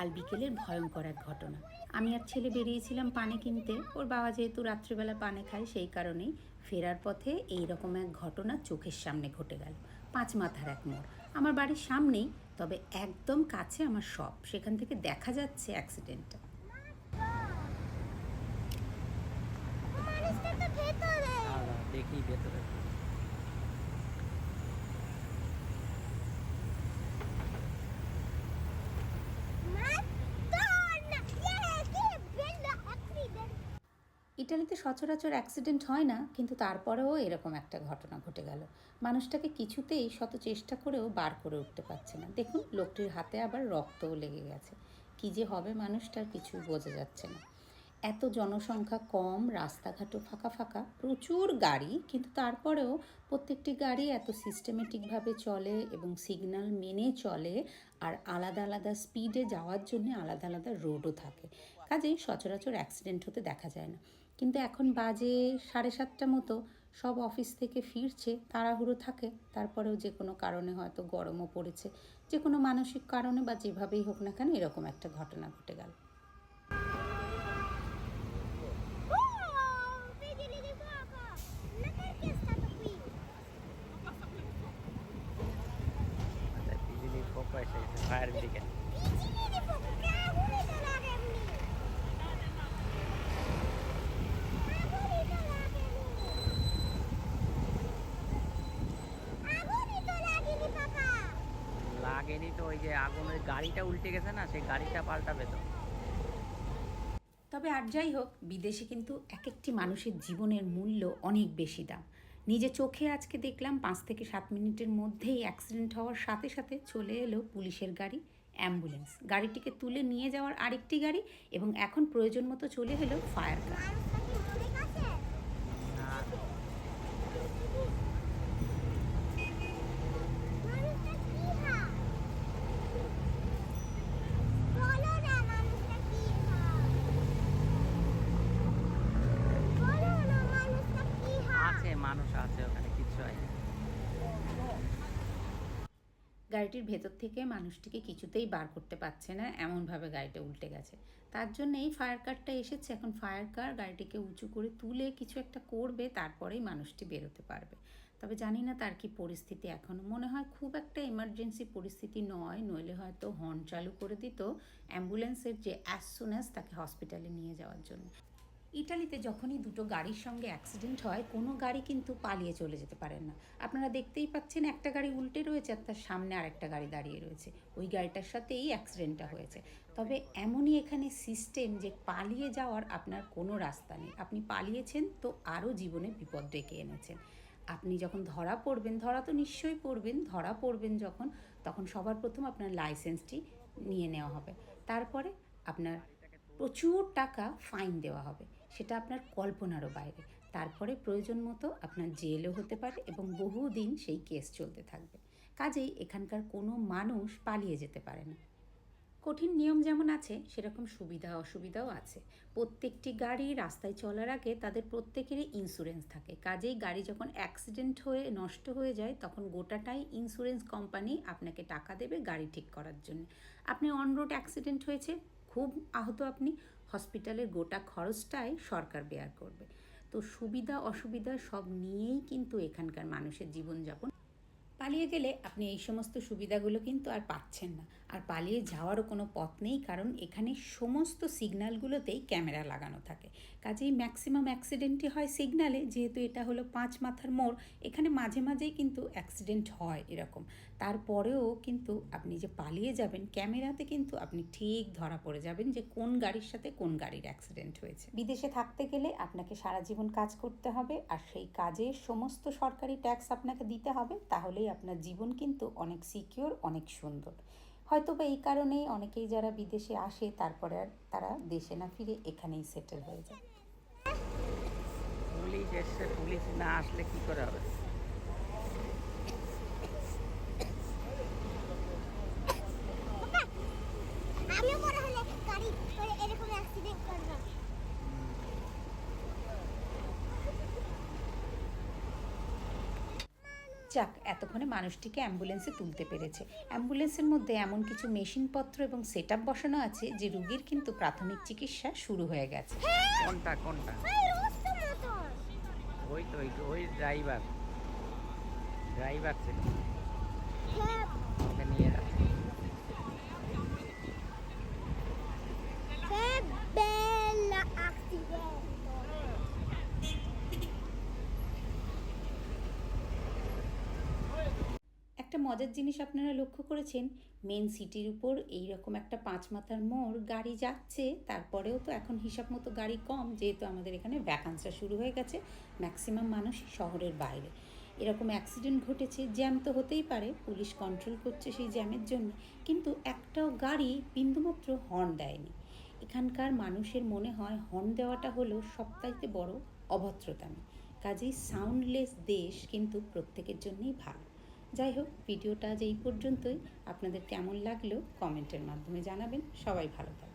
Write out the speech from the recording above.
কাল বিকেলের ভয়ঙ্কর এক ঘটনা। আমি আর ছেলে বেরিয়েছিলাম পানে কিনতে। ওর বাবা যেহেতু রাত্রিবেলা পানে খায় সেই কারণেই ফেরার পথে এই রকম এক ঘটনা চোখের সামনে ঘটে গেল। পাঁচ মাথার এক মোড়। আমার বাড়ির সামনেই তবে একদম কাছে আমার শপ সেখান থেকে দেখা যাচ্ছে অ্যাক্সিডেন্টটা দেখি ভেতরে মা তোর না ইয়ে কি বেলা অ্যাক্সিডেন্ট ইটালিতে সচরাচর অ্যাক্সিডেন্ট হয় না, কিন্তু তারপরেও এরকম একটা ঘটনা ঘটে গেল। মানুষটাকে কিছুতেই শত চেষ্টা করেও বার করে উঠতে পারছে না। দেখুন, লোকটির হাতে আবার রক্তও লেগে গেছে। কী যে হবে মানুষটার, কিছু বোঝা যাচ্ছে না। এত জনসংখ্যা কম, রাস্তাঘাটও ফাঁকা ফাঁকা, প্রচুর গাড়ি, কিন্তু তারপরেও প্রত্যেকটি গাড়ি এত সিস্টেমেটিকভাবে চলে এবং সিগন্যাল মেনে চলে আর আলাদা আলাদা স্পিডে যাওয়ার জন্য আলাদা আলাদা রোডও থাকে। কাজেই সচরাচর অ্যাক্সিডেন্ট হতে দেখা যায় না। কিন্তু এখন বাজে সাড়ে সাতটা মতো সব অফিস থেকে ফিরছে, তাড়াহুড়ো থাকে, তারপরেও যে কোনো কারণে হয়তো গরমও পড়েছে। যে কোনো মানসিক কারণে বা যেভাবেই হোক না কেন এরকম একটা ঘটনা ঘটে গেল। লাগেনি তো ওই যে আগুনের গাড়িটা উল্টে গেছে না, সেই গাড়িটা পাল্টাবে তো। তবে আর যাই হোক, বিদেশে কিন্তু এক একটি মানুষের জীবনের মূল্য অনেক বেশি দাম। নিজে চোখে আজকে দেখলাম পাঁচ থেকে সাত মিনিটের মধ্যেই অ্যাক্সিডেন্ট হওয়ার সাথে সাথে চলে এলো পুলিশের গাড়ি অ্যাম্বুলেন্স গাড়িটিকে তুলে নিয়ে যাওয়ার আরেকটি গাড়ি এবং এখন প্রয়োজন মতো চলে এলো ফায়ার কার মানুষটা কি মরে গেছে? না মানুষটা কি হয়? বলো না মানুষটা কি হয়? বলো না মানুষটা কি হয়? আছে মানুষ আছে ওখানে কিচ্ছু হয়নি গাড়িটির ভেতর থেকে মানুষটিকে কিছুতেই বার করতে পারছে না, এমনভাবে গাড়িটা উল্টে গেছে। তার জন্য এই ফায়ার কারটা এসেছে, এখন ফায়ার কার গাড়িটিকে উঁচু করে তুলে কিছু একটা করবে, তারপরেই মানুষটি বেরোতে পারবে। তবে জানি না তার কি পরিস্থিতি এখনও মনে হয় খুব একটা এমার্জেন্সি পরিস্থিতি নয়, নইলে হয়তো হর্ন চালু করে দিত অ্যাম্বুলেন্সের যে অ্যাজ সুন অ্যাজ তাকে হসপিটালে নিয়ে যাওয়ার জন্য। ইটালিতে যখনই দুটো গাড়ির সঙ্গে অ্যাক্সিডেন্ট হয়, কোনো গাড়ি কিন্তু পালিয়ে চলে যেতে পারেন না। আপনারা দেখতেই পাচ্ছেন একটা গাড়ি উল্টে রয়েছে আর তার সামনে আরেকটা গাড়ি দাঁড়িয়ে রয়েছে। ওই গাড়িটার সাথেই অ্যাক্সিডেন্টটা হয়েছে। তবে এমনই এখানে সিস্টেম যে পালিয়ে যাওয়ার আপনার কোনো রাস্তা নেই। আপনি পালিয়েছেন তো আরও জীবনে বিপদ ডেকে এনেছেন। আপনি যখন ধরা পড়বেন, ধরা তো নিশ্চয়ই পড়বেন, ধরা পড়বেন যখন, তখন সবার প্রথম আপনার লাইসেন্সটি নিয়ে নেওয়া হবে। তারপরে আপনার প্রচুর টাকা ফাইন দেওয়া হবে। সেটা আপনার কল্পনারও বাইরে। তারপরে প্রয়োজন মতো আপনার জেলও হতে পারে এবং বহুদিন সেই কেস চলতে থাকবে। কাজেই এখানকার কোনো মানুষ পালিয়ে যেতে পারে না। কঠিন নিয়ম যেমন আছে, সেরকম সুবিধা অসুবিধাও আছে। প্রত্যেকটি গাড়ি রাস্তায় চলার আগে তাদের প্রত্যেকেরই ইন্স্যুরেন্স থাকে। কাজেই গাড়ি যখন অ্যাক্সিডেন্ট হয়ে নষ্ট হয়ে যায়, তখন গোটাটাই ইন্স্যুরেন্স কোম্পানি আপনাকে টাকা দেবে গাড়ি ঠিক করার জন্য। আপনি অন রোড অ্যাক্সিডেন্ট হয়েছে খুব আহত আপনি, হসপিটালের গোটা খরচটাই সরকার বেয়ার করবে। তো সুবিধা অসুবিধা সব নিয়েই কিন্তু এখানকার মানুষের জীবনযাপন পালিয়ে গেলে আপনি এই সমস্ত সুবিধাগুলো কিন্তু আর পাচ্ছেন না। আর পালিয়ে যাওয়ারও কোনো পথ নেই, কারণ এখানে সমস্ত সিগন্যালগুলোতেই ক্যামেরা লাগানো থাকে। কাজেই ম্যাক্সিমাম অ্যাক্সিডেন্টই হয় সিগন্যালে, যেহেতু এটা হলো পাঁচ মাথার মোড়, এখানে মাঝে মাঝেই কিন্তু অ্যাক্সিডেন্ট হয় এরকম। তারপরেও কিন্তু আপনি যে পালিয়ে যাবেন, ক্যামেরাতে কিন্তু আপনি ঠিক ধরা পড়ে যাবেন যে কোন গাড়ির সাথে কোন গাড়ির অ্যাক্সিডেন্ট হয়েছে। বিদেশে থাকতে গেলে আপনাকে সারা জীবন কাজ করতে হবে, আর সেই কাজের সমস্ত সরকারি ট্যাক্স আপনাকে দিতে হবে, তাহলেই আপনার জীবন কিন্তু অনেক সিকিওর অনেক সুন্দর। হয়তো বা এই কারণেই অনেকেই যারা বিদেশে আসে তারপরে আর তারা দেশে না ফিরে এখানেই সেটেল হয়ে যায়। পুলিশ এসছে পুলিশ না আসলে কি করে হবে? আমিও বড় হলে গাড়ি করে এরকম অ্যাক্সিডেন্ট করব যাক, এতক্ষণে মানুষটিকে অ্যাম্বুলেন্সে তুলতে পেরেছে। অ্যাম্বুলেন্সের মধ্যে এমন কিছু মেশিনপত্র এবং সেট বসানো আছে যে রুগীর কিন্তু প্রাথমিক চিকিৎসা শুরু হয়ে গেছে। কোনটা কোনটা? ওই তো, ওই- ড্রাইভার। ড্রাইভার নিয়ে যাচ্ছে। মজার জিনিস আপনারা লক্ষ্য করেছেন? মেন সিটির উপর এই রকম একটা পাঁচ মাথার মোড়, গাড়ি যাচ্ছে, তারপরেও তো এখন হিসাব মতো গাড়ি কম, যেহেতু আমাদের এখানে ভ্যাকান্সটা শুরু হয়ে গেছে ম্যাক্সিমাম মানুষ শহরের বাইরে। এরকম অ্যাক্সিডেন্ট ঘটেছে জ্যাম তো হতেই পারে, পুলিশ কন্ট্রোল করছে সেই জ্যামের জন্য, কিন্তু একটাও গাড়ি বিন্দুমাত্র হর্ন দেয়নি। এখানকার মানুষের মনে হয় হর্ন দেওয়াটা হলো সবচাইতে বড় অভদ্রতামি। কাজেই সাউন্ডলেস দেশ কিন্তু প্রত্যেকের জন্যই ভালো। যাই হোক, ভিডিওটা আজ এই পর্যন্তই, আপনাদের কেমন লাগল কমেন্টের মাধ্যমে জানাবেন। সবাই ভালো থাকবেন।